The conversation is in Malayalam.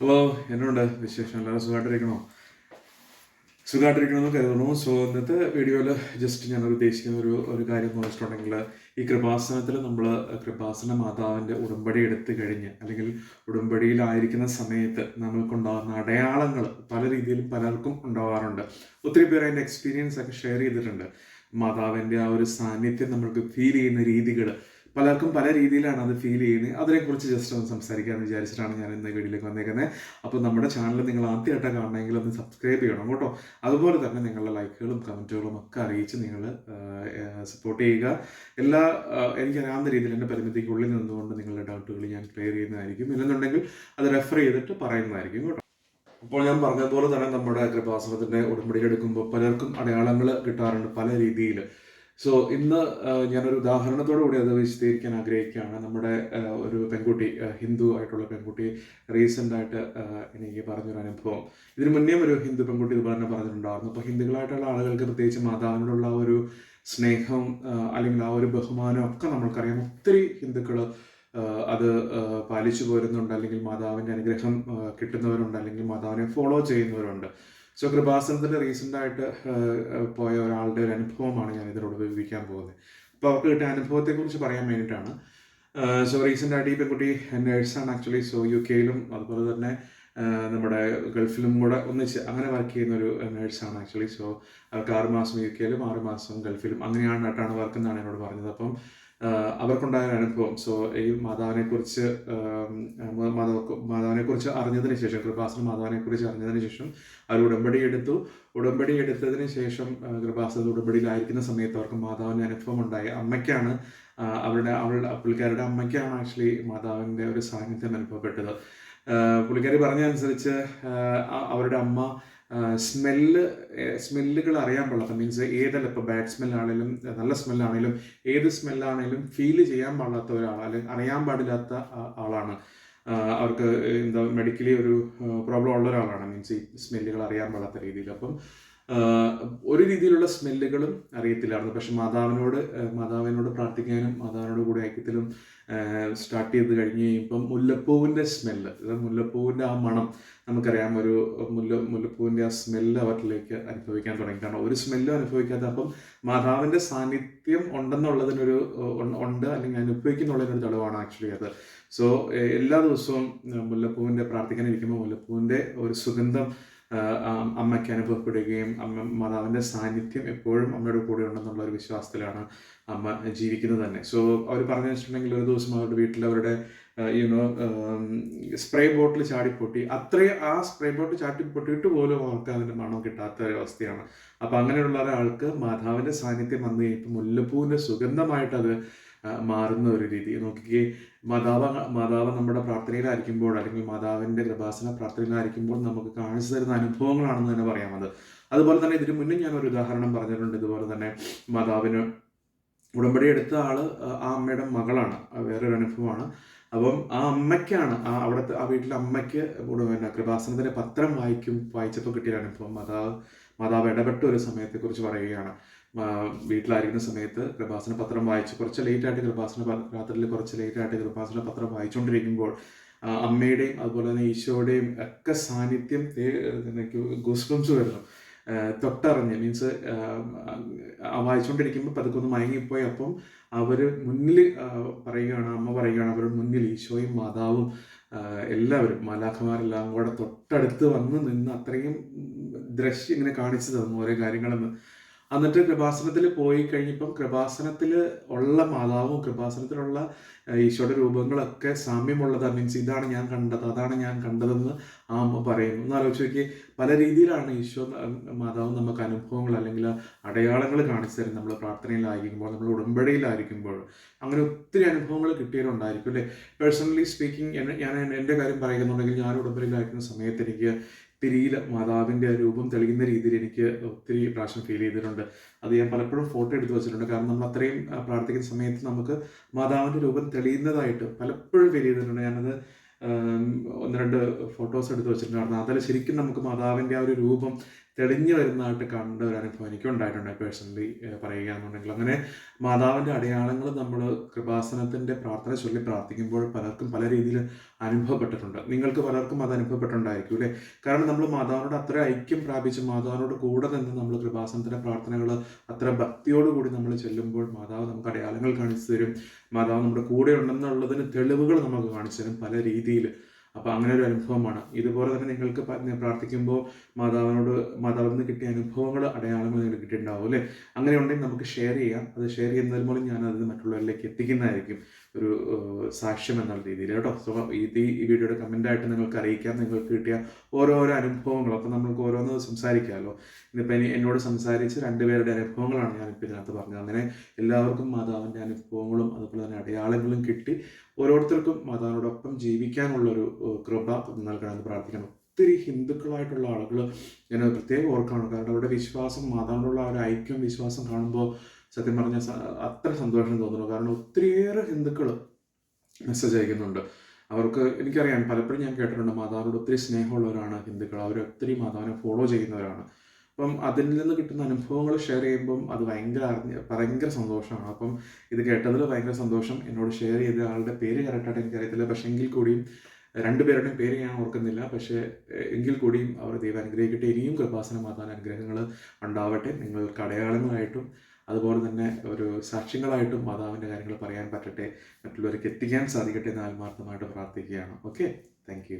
ഹലോ എന്നുണ്ട് വിശേഷം? എല്ലാവരും സുഖമായിട്ടിരിക്കണോ സുഖമായിട്ടിരിക്കണമെന്ന് കരുതുന്നു. സോ ഇന്നത്തെ വീഡിയോയിൽ ജസ്റ്റ് ഞാൻ ഉദ്ദേശിക്കുന്ന ഒരു ഒരു കാര്യം എന്ന് വെച്ചിട്ടുണ്ടെങ്കിൽ ഈ കൃപാസനത്തിൽ നമ്മൾ കൃപാസന മാതാവിന്റെ ഉടമ്പടി എടുത്തു കഴിഞ്ഞ് അല്ലെങ്കിൽ ഉടമ്പടിയിലായിരിക്കുന്ന സമയത്ത് നമ്മൾക്കുണ്ടാകുന്ന അടയാളങ്ങൾ പല രീതിയിൽ പലർക്കും ഉണ്ടാവാറുണ്ട്. ഒത്തിരി പേർ അതിന്റെ എക്സ്പീരിയൻസ് ഒക്കെ ഷെയർ ചെയ്തിട്ടുണ്ട്. മാതാവിന്റെ ആ ഒരു സാന്നിധ്യം നമ്മൾക്ക് ഫീൽ ചെയ്യുന്ന രീതികൾ പലർക്കും പല രീതിയിലാണ് അത് ഫീൽ ചെയ്യുന്നത്. അതിനെക്കുറിച്ച് ജസ്റ്റ് ഒന്ന് സംസാരിക്കാമെന്ന് വിചാരിച്ചിട്ടാണ് ഞാൻ ഇന്ന് വീഡിയോയിലേക്ക് വന്നേക്കുന്നത്. അപ്പോൾ നമ്മുടെ ചാനൽ നിങ്ങൾ ആദ്യമായിട്ടാണ് കാണണമെങ്കിൽ ഒന്ന് സബ്സ്ക്രൈബ് ചെയ്യണം കേട്ടോ. അതുപോലെ തന്നെ നിങ്ങളുടെ ലൈക്കുകളും കമന്റുകളും ഒക്കെ അറിയിച്ച് നിങ്ങൾ സപ്പോർട്ട് ചെയ്യുക. എല്ലാ എനിക്കറിയാവുന്ന രീതിയിൽ എന്റെ പരിമിതിക്കുള്ളിൽ നിന്നുകൊണ്ട് നിങ്ങളുടെ ഡൗട്ടുകൾ ഞാൻ ക്ലിയർ ചെയ്യുന്നതായിരിക്കും. ഇല്ലെന്നുണ്ടെങ്കിൽ അത് റെഫർ ചെയ്തിട്ട് പറയുന്നതായിരിക്കും കേട്ടോ. അപ്പോൾ ഞാൻ പറഞ്ഞതുപോലെ തന്നെ നമ്മുടെ കൃപാസനത്തിന്റെ ഉടമ്പടി എടുക്കുമ്പോൾ പലർക്കും അടയാളങ്ങൾ കിട്ടാറുണ്ട് പല രീതിയിൽ. സോ ഇന്ന് ഞാനൊരു ഉദാഹരണത്തോടു കൂടി അത് വിശദീകരിക്കാൻ ആഗ്രഹിക്കുകയാണ്. നമ്മുടെ ഒരു പെൺകുട്ടി ഹിന്ദു ആയിട്ടുള്ള പെൺകുട്ടി റീസെന്റ് ആയിട്ട് എനിക്ക് പറഞ്ഞൊരു അനുഭവം. ഇതിനു മുന്നേ ഒരു ഹിന്ദു പെൺകുട്ടി ഇതുപോലെ തന്നെ പറഞ്ഞിട്ടുണ്ടായിരുന്നു. അപ്പോൾ ഹിന്ദുക്കളായിട്ടുള്ള ആളുകൾക്ക് പ്രത്യേകിച്ച് മാതാവിനോടുള്ള ഒരു സ്നേഹം അല്ലെങ്കിൽ ആ ഒരു ബഹുമാനം ഒക്കെ നമ്മൾക്കറിയാം. ഒത്തിരി ഹിന്ദുക്കൾ അത് പാലിച്ചു പോരുന്നുണ്ട്. അല്ലെങ്കിൽ മാതാവിന്റെ അനുഗ്രഹം കിട്ടുന്നവരുണ്ട്. അല്ലെങ്കിൽ മാതാവിനെ ഫോളോ ചെയ്യുന്നവരുണ്ട്. സോ കൃപാസനത്തിന്റെ റീസെന്റ് ആയിട്ട് പോയ ഒരാളുടെ ഒരു അനുഭവമാണ് ഞാൻ ഇതിനോട് ഉപയോഗിക്കാൻ പോകുന്നത്. അപ്പോൾ അവർക്ക് കിട്ടിയ അനുഭവത്തെക്കുറിച്ച് പറയാൻ വേണ്ടിയിട്ടാണ്. സോ റീസെന്റ് ആയിട്ട് ഈ പെൺകുട്ടി നേഴ്സാണ് ആക്ച്വലി സോ യു കെയിലും അതുപോലെ തന്നെ നമ്മുടെ ഗൾഫിലും കൂടെ ഒന്നിച്ച് അങ്ങനെ വർക്ക് ചെയ്യുന്ന ഒരു നേഴ്സാണ് ആക്ച്വലി സോ അവർക്ക് ആറുമാസം യു കെയിലും ആറുമാസം ഗൾഫിലും അങ്ങനെയാണ് ആയിട്ടാണ് വർക്ക് എന്നാണ് എന്നോട് പറഞ്ഞത്. അപ്പം അവർക്കുണ്ടായ അനുഭവം. സോ ഈ മാതാവിനെ കുറിച്ച് മാതാവിനെ കുറിച്ച് അറിഞ്ഞതിന് ശേഷം കൃപാസന മാതാവിനെ കുറിച്ച് അറിഞ്ഞതിന് ശേഷം അവർ ഉടമ്പടി എടുത്തു. ഉടമ്പടി എടുത്തതിന് ശേഷം കൃപാസന ഉടമ്പടിയിലായിരിക്കുന്ന സമയത്ത് അവർക്ക് മാതാവിന്റെ അനുഭവം ഉണ്ടായി അമ്മയ്ക്കാണ് അവരുടെ അവളുടെ പുള്ളിക്കാരുടെ അമ്മയ്ക്കാണ് ആക്ച്വലി മാതാവിന്റെ ഒരു സാന്നിധ്യം അനുഭവപ്പെട്ടത്. പുള്ളിക്കാരി പറഞ്ഞ അനുസരിച്ച് അവരുടെ അമ്മ സ്മെല്ല് സ്മെല്ലുകൾ അറിയാൻ പാടില്ലാത്ത മീൻസ് ഏതല്ല ഇപ്പോൾ ബാഡ് സ്മെല്ലാണെങ്കിലും നല്ല സ്മെല്ലാണെങ്കിലും ഏത് സ്മെല്ലാണെങ്കിലും ഫീൽ ചെയ്യാൻ പാടില്ലാത്ത ഒരാൾ അല്ലെങ്കിൽ അറിയാൻ പാടില്ലാത്ത ആളാണ്. അവർക്ക് എന്താ മെഡിക്കലി ഒരു പ്രോബ്ലം ഉള്ള ഒരാളാണ്. മീൻസ് ഈ സ്മെല്ലുകൾ അറിയാൻ പാടാത്ത രീതിയിൽ. അപ്പം ഒരു രീതിയിലുള്ള സ്മെല്ലുകളും അറിയത്തില്ലായിരുന്നു. പക്ഷെ മാതാവിനോട് മാതാവിനോട് പ്രാർത്ഥിക്കാനും മാതാവിനോട് കൂടെ ഐക്യത്തിലും സ്റ്റാർട്ട് ചെയ്ത് കഴിഞ്ഞ് കഴിയുമ്പം മുല്ലപ്പൂവിന്റെ സ്മെല്ല് മുല്ലപ്പൂവിന്റെ ആ മണം നമുക്കറിയാം. ഒരു മുല്ല മുല്ലപ്പൂവിന്റെ ആ സ്മെല്ല് അവരിലേക്ക് അനുഭവിക്കാൻ തുടങ്ങി. കാരണം ഒരു സ്മെല്ലും അനുഭവിക്കാത്ത അപ്പം മാതാവിന്റെ സാന്നിധ്യം ഉണ്ടെന്നുള്ളതിനൊരു ഉണ്ട് അല്ലെങ്കിൽ അനുഭവിക്കുന്നുള്ളതിനൊരു തെളിവാണ് ആക്ച്വലി അത്. സോ എല്ലാ ദിവസവും മുല്ലപ്പൂവിന്റെ പ്രാർത്ഥിക്കാനിരിക്കുമ്പോൾ മുല്ലപ്പൂവിന്റെ ഒരു സുഗന്ധം അമ്മയ്ക്ക് അനുഭവപ്പെടുകയും അമ്മ മാതാവിന്റെ സാന്നിധ്യം എപ്പോഴും അമ്മയുടെ കൂടെ ഉണ്ടെന്നുള്ള ഒരു വിശ്വാസത്തിലാണ് അമ്മ ജീവിക്കുന്നത് തന്നെ. സോ അവർ പറഞ്ഞു വെച്ചിട്ടുണ്ടെങ്കിൽ ഒരു ദിവസം അവരുടെ വീട്ടിൽ അവരുടെ യുനോ സ്പ്രേ ബോട്ടിൽ ചാടിപ്പൊട്ടി. അത്രയും ആ സ്പ്രേ ബോട്ടിൽ ചാടി പൊട്ടിയിട്ട് പോലും അവർക്ക് അതിന്റെ മണം കിട്ടാത്ത ഒരവസ്ഥയാണ് അവസ്ഥയാണ്. അപ്പം അങ്ങനെയുള്ള ഒരാൾക്ക് മാതാവിന്റെ സാന്നിധ്യം വന്നു കഴിയുമ്പോൾ മുല്ലപ്പൂവിന്റെ സുഗന്ധമായിട്ടത് മാറുന്ന ഒരു രീതി. നോക്കിക്കേ മാതാവ് മാതാവ് നമ്മുടെ പ്രാർത്ഥനയിലായിരിക്കുമ്പോൾ അല്ലെങ്കിൽ മാതാവിന്റെ കൃപാസന പ്രാർത്ഥനയിലായിരിക്കുമ്പോൾ നമുക്ക് കാണിച്ചു തരുന്ന അനുഭവങ്ങളാണെന്ന് തന്നെ പറയാം അത്. അതുപോലെ തന്നെ ഇതിനു മുന്നേ ഞാൻ ഒരു ഉദാഹരണം പറഞ്ഞിട്ടുണ്ട്. ഇതുപോലെ തന്നെ മാതാവിന് ഉടമ്പടി എടുത്ത ആൾ ആ അമ്മയുടെ മകളാണ്. വേറൊരു അനുഭവമാണ്. അപ്പം ആ അമ്മയ്ക്കാണ് ആ അവിടുത്തെ ആ വീട്ടിലെ അമ്മയ്ക്ക് പിന്നെ കൃപാസനത്തിന്റെ പത്രം വായിക്കും വായിച്ചപ്പോൾ കിട്ടിയ അനുഭവം. മാതാവ് മാതാവ് ഇടപെട്ട ഒരു സമയത്തെക്കുറിച്ച് പറയുകയാണ്. വീട്ടിലായിരിക്കുന്ന സമയത്ത് കൃപാസന പത്രം വായിച്ച് കുറച്ച് ലേറ്റായിട്ട് കൃപാസന രാത്രിയിൽ കുറച്ച് ലേറ്റായിട്ട് കൃപാസന പത്രം വായിച്ചുകൊണ്ടിരിക്കുമ്പോൾ അമ്മയുടെയും അതുപോലെ തന്നെ ഈശോയുടെയും ഒക്കെ സാന്നിധ്യം ഗുസ്ബംസ് വരുന്നു. തൊട്ടറിഞ്ഞ് മീൻസ് വായിച്ചുകൊണ്ടിരിക്കുമ്പോൾ പതുക്കെ ഒന്ന് മയങ്ങിപ്പോയി. അപ്പം അവർ മുന്നിൽ പറയുകയാണ് അമ്മ പറയുകയാണ് അവരുടെ മുന്നിൽ ഈശോയും മാതാവും എല്ലാവരും മാലാഖമാരെല്ലാം കൂടെ തൊട്ടടുത്ത് വന്ന് നിന്ന് അത്രയും ദൃശ്യം ഇങ്ങനെ കാണിച്ചു തന്നു ഓരോ കാര്യങ്ങളെന്ന്. എന്നിട്ട് കൃപാസനത്തിൽ പോയി കഴിഞ്ഞപ്പം കൃപാസനത്തിൽ ഉള്ള മാതാവും കൃപാസനത്തിലുള്ള ഈശോയുടെ രൂപങ്ങളൊക്കെ സാമ്യമുള്ളതാണ് മീൻസ് ഇതാണ് ഞാൻ കണ്ടത് അതാണ് ഞാൻ കണ്ടതെന്ന് ആ അമ്മ പറയുന്നു. ഒന്ന് ആലോചിച്ച് നോക്കി പല രീതിയിലാണ് ഈശോ മാതാവ് നമുക്ക് അനുഭവങ്ങൾ അല്ലെങ്കിൽ അടയാളങ്ങൾ കാണിച്ചു തരും നമ്മൾ പ്രാർത്ഥനയിലായിരിക്കുമ്പോൾ നമ്മൾ ഉടമ്പടിയിലായിരിക്കുമ്പോൾ അങ്ങനെ ഒത്തിരി അനുഭവങ്ങൾ കിട്ടിയിട്ടുണ്ടായിരിക്കും അല്ലേ? പേഴ്സണലി സ്പീക്കിംഗ് ഞാൻ എന്റെ കാര്യം പറയുന്നുണ്ടെങ്കിൽ ഞാൻ ഉടമ്പടിയിലായിരിക്കുന്ന സമയത്ത് എനിക്ക് തിരിയിൽ മാതാവിന്റെ രൂപം തെളിയുന്ന രീതിയിൽ എനിക്ക് ഒത്തിരി പ്രാവശ്യം ഫീൽ ചെയ്തിട്ടുണ്ട്. അത് ഞാൻ പലപ്പോഴും ഫോട്ടോ എടുത്തു വെച്ചിട്ടുണ്ട്. കാരണം നമ്മൾ അത്രയും പ്രാർത്ഥിക്കുന്ന സമയത്ത് നമുക്ക് മാതാവിന്റെ രൂപം തെളിയുന്നതായിട്ട് പലപ്പോഴും ഫീൽ ചെയ്തിട്ടുണ്ട്. ഞാനത് ഒന്ന് രണ്ട് ഫോട്ടോസ് എടുത്ത് വെച്ചിട്ടുണ്ടായിരുന്നു അതിൽ ശരിക്കും നമുക്ക് മാതാവിന്റെ ആ ഒരു രൂപം തെളിഞ്ഞു വരുന്നതായിട്ട് കണ്ട ഒരു അനുഭവം എനിക്ക് ഉണ്ടായിട്ടുണ്ട് പേഴ്സണലി പറയുകയാണെന്നുണ്ടെങ്കിൽ. അങ്ങനെ മാതാവിന്റെ അടയാളങ്ങൾ നമ്മൾ കൃപാസനത്തിന്റെ പ്രാർത്ഥന ചൊല്ലി പ്രാർത്ഥിക്കുമ്പോൾ പലർക്കും പല രീതിയിൽ അനുഭവപ്പെട്ടിട്ടുണ്ട്. നിങ്ങൾക്ക് പലർക്കും അത് അനുഭവപ്പെട്ടിട്ടുണ്ടായിരിക്കും അല്ലേ? കാരണം നമ്മൾ മാതാവിനോട് അത്ര ഐക്യം പ്രാപിച്ച് മാതാവിനോട് കൂടെ നിന്ന് നമ്മൾ കൃപാസനത്തിന്റെ പ്രാർത്ഥനകൾ അത്ര ഭക്തിയോടുകൂടി നമ്മൾ ചെല്ലുമ്പോൾ മാതാവ് നമുക്ക് അടയാളങ്ങൾ കാണിച്ചു തരും. മാതാവ് നമ്മുടെ കൂടെ ഉണ്ടെന്നുള്ളതിന് തെളിവുകൾ നമുക്ക് കാണിച്ചു തരും പല രീതിയിൽ അപ്പോൾ അങ്ങനെ ഒരു അനുഭവമാണ്. ഇതുപോലെ തന്നെ നിങ്ങൾക്ക് പ്രാർത്ഥിക്കുമ്പോൾ മാതാവിനോട് മാതാവിൽ നിന്ന് കിട്ടിയ അനുഭവങ്ങൾ അടയാളങ്ങൾ നിങ്ങൾക്ക് കിട്ടിയിട്ടുണ്ടാവും അല്ലേ? അങ്ങനെ ഉണ്ടെങ്കിൽ നമുക്ക് ഷെയർ ചെയ്യാം. അത് ഷെയർ ചെയ്യുന്നതിൽ മൂലം ഞാൻ അത് മറ്റുള്ളവരിലേക്ക് എത്തിക്കുന്നതായിരിക്കും. ഒരു സാക്ഷ്യം എന്നുള്ള രീതിയിൽ കേട്ടോ. സോ ഇത് ഈ വീഡിയോയുടെ കമന്റായിട്ട് നിങ്ങൾക്ക് അറിയിക്കാം. നിങ്ങൾക്ക് കിട്ടിയ ഓരോരോ അനുഭവങ്ങൾ. അപ്പോൾ നമ്മൾക്ക് ഓരോന്ന് സംസാരിക്കാമല്ലോ. ഇന്നിപ്പോൾ ഇനി എന്നോട് സംസാരിച്ച് രണ്ടുപേരുടെ അനുഭവങ്ങളാണ് ഞാനിപ്പോൾ ഇതിനകത്ത് പറഞ്ഞത്. അങ്ങനെ എല്ലാവർക്കും മാതാവിന്റെ അനുഭവങ്ങളും അതുപോലെ തന്നെ അടയാളങ്ങളും കിട്ടി. ഓരോരുത്തർക്കും മാതാവിനോടൊപ്പം ജീവിക്കാനുള്ളൊരു കൃപ നൽകണമെന്ന് പ്രാർത്ഥിക്കണം ഒത്തിരി ഹിന്ദുക്കളായിട്ടുള്ള ആളുകൾ ഞാൻ പ്രത്യേകം ഓർക്കാണ് കാരണം അവരുടെ വിശ്വാസം മാതാവിനോടുള്ള ഒരു ഐക്യം വിശ്വാസം കാണുമ്പോൾ സത്യം പറഞ്ഞാൽ അത്ര സന്തോഷം തോന്നുന്നു. കാരണം ഒത്തിരിയേറെ ഹിന്ദുക്കൾ മെസ്സേജ് അയക്കുന്നുണ്ട്. അവർക്ക് എനിക്കറിയാം പലപ്പോഴും ഞാൻ കേട്ടിട്ടുണ്ട് മാതാവിനോട് ഒത്തിരി സ്നേഹമുള്ളവരാണ് ഹിന്ദുക്കൾ. അവർ ഒത്തിരി മാതാവിനെ ഫോളോ ചെയ്യുന്നവരാണ്. അപ്പം അതിൽ നിന്ന് കിട്ടുന്ന അനുഭവങ്ങൾ ഷെയർ ചെയ്യുമ്പം അത് ഭയങ്കര അറിഞ്ഞ് ഭയങ്കര സന്തോഷമാണ്. അപ്പം ഇത് കേട്ടതിൽ ഭയങ്കര സന്തോഷം. എന്നോട് ഷെയർ ചെയ്ത ആളുടെ പേര് കറക്റ്റായിട്ട് എനിക്കറിയത്തില്ല. പക്ഷേ എങ്കിൽ കൂടിയും രണ്ടുപേരുടെയും പേര് ഞാൻ ഓർക്കുന്നില്ല. പക്ഷേ എങ്കിൽ കൂടിയും അവർ ദൈവം അനുഗ്രഹിക്കട്ടെ. ഇനിയും കൃപാസന മാതാവിന് അനുഗ്രഹങ്ങൾ ഉണ്ടാവട്ടെ. നിങ്ങൾക്ക് അടയാളങ്ങളായിട്ടും അതുപോലെ തന്നെ ഒരു സാക്ഷ്യങ്ങളായിട്ടും മാതാവിന്റെ കാര്യങ്ങൾ പറയാൻ പറ്റട്ടെ മറ്റുള്ളവർക്ക് എത്തിക്കാൻ സാധിക്കട്ടെ എന്ന് ആത്മാർത്ഥമായിട്ട് പ്രാർത്ഥിക്കുകയാണ്. Okay thank